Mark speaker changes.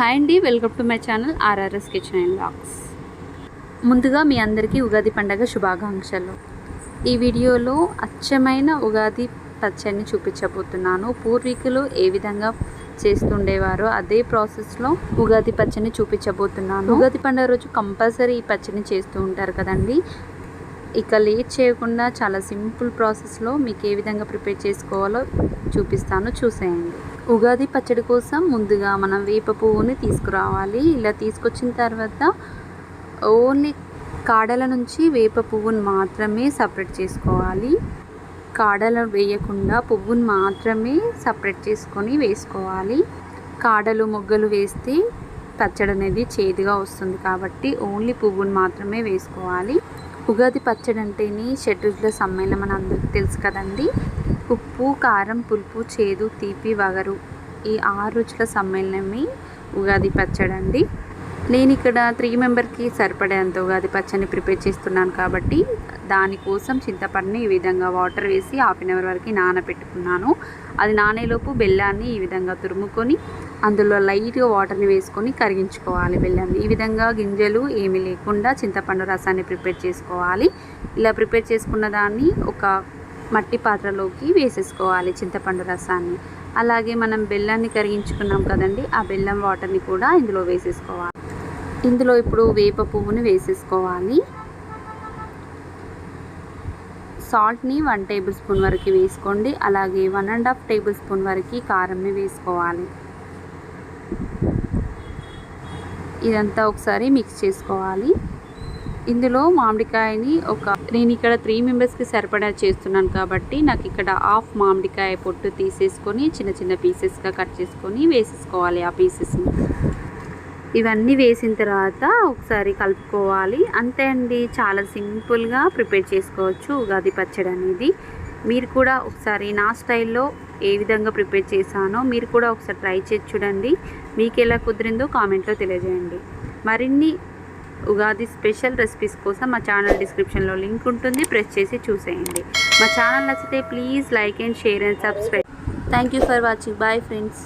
Speaker 1: Hi అండి welcome to my channel RRS kitchen and blogs. ముందుగా మీ అందరికీ ఉగాది పండగ శుభాకాంక్షలు. ఈ వీడియోలో అచ్చమైన ఉగాది పచ్చడిని చూపించబోతున్నాను. పూర్వీకులు ఏ విధంగా చేస్తుండేవారో అదే ప్రాసెస్లో ఉగాది పచ్చడిని చూపించబోతున్నాను. ఉగాది పండుగ రోజు కంపల్సరీ ఈ పచ్చడిని చేస్తూ ఉంటారు కదండి. ఇక లేట్ చేయకుండా చాలా సింపుల్ ప్రాసెస్లో మీకు ఏ విధంగా ప్రిపేర్ చేసుకోవాలో చూపిస్తాను. చూసేయండి. ఉగాది పచ్చడి కోసం ముందుగా మనం వేప పువ్వుని తీసుకురావాలి. ఇలా తీసుకొచ్చిన తర్వాత ఓన్లీ కాడల నుంచి వేప పువ్వుని మాత్రమే సపరేట్ చేసుకోవాలి. కాడలు వేయకుండా పువ్వుని మాత్రమే సపరేట్ చేసుకొని వేసుకోవాలి. కాడలు మొగ్గలు వేస్తే పచ్చడి అనేది చేదుగా వస్తుంది కాబట్టి ఓన్లీ పువ్వుని మాత్రమే వేసుకోవాలి. ఉగాది పచ్చడి అంటేనే షడ్రుచుల సమ్మేళనం అని అందరికీ తెలుసు కదండి. ఉప్పు కారం పులుపు చేదు తీపి వగరు ఈ ఆరు రుచుల సమ్మేళనమే ఉగాది పచ్చడి అండి. నేను ఇక్కడ త్రీ మెంబర్కి సరిపడేంత ఉగాది పచ్చడిని ప్రిపేర్ చేస్తున్నాను కాబట్టి దానికోసం చింతపండుని ఈ విధంగా వాటర్ వేసి హాఫ్ అన్ అవర్ వరకు నానబెట్టుకున్నాను. అది నానేలోపు బెల్లాన్ని ఈ విధంగా తురుముకొని అందులో లైట్గా వాటర్ని వేసుకొని కరిగించుకోవాలి బెల్లాన్ని ఈ విధంగా గింజలు ఏమీ లేకుండా చింతపండు రసాన్ని ప్రిపేర్ చేసుకోవాలి. ఇలా ప్రిపేర్ చేసుకున్న దాన్ని ఒక మట్టి పాత్రలోకి వేసేసుకోవాలి చింతపండు రసాన్ని. అలాగే మనం బెల్లాన్ని కరిగించుకున్నాం కదండి ఆ బెల్లం వాటర్ని కూడా ఇందులో వేసేసుకోవాలి. ఇందులో ఇప్పుడు వేప పువ్వుని వేసేసుకోవాలి. సాల్ట్ని వన్ టేబుల్ స్పూన్ వరకు వేసుకోండి. అలాగే one and half table spoon వరకు కారంని వేసుకోవాలి. ఇదంతా ఒకసారి మిక్స్ చేసుకోవాలి. ఇందులో మామిడికాయని ఒక నేను ఇక్కడ త్రీ మెంబర్స్కి సరిపడా చేస్తున్నాను కాబట్టి నాకు ఇక్కడ హాఫ్ మామిడికాయ పొట్టు తీసేసుకొని చిన్న చిన్న పీసెస్గా కట్ చేసుకొని వేసేసుకోవాలి ఆ పీసెస్ని ఇవన్నీ వేసిన తర్వాత ఒకసారి కలుపుకోవాలి. అంతే అండి. చాలా సింపుల్గా ప్రిపేర్ చేసుకోవచ్చు ఉగాది పచ్చడి అనేది. మీరు కూడా ఒకసారి నా స్టైల్లో ఏ విధంగా ప్రిపేర్ చేశానో మీరు కూడా ఒకసారి ట్రై చేసి చూడండి. మీకు ఎలా కుదిరిందో కామెంట్లో తెలియజేయండి. మరిన్ని ఉగాది స్పెషల్ రెసిపీస్ కోసం మా ఛానల్ డిస్క్రిప్షన్లో లింక్ ఉంటుంది. ప్రెస్ చేసి చూసేయండి. మా ఛానల్ నచ్చితే please like and share and subscribe. Thank you for watching bye friends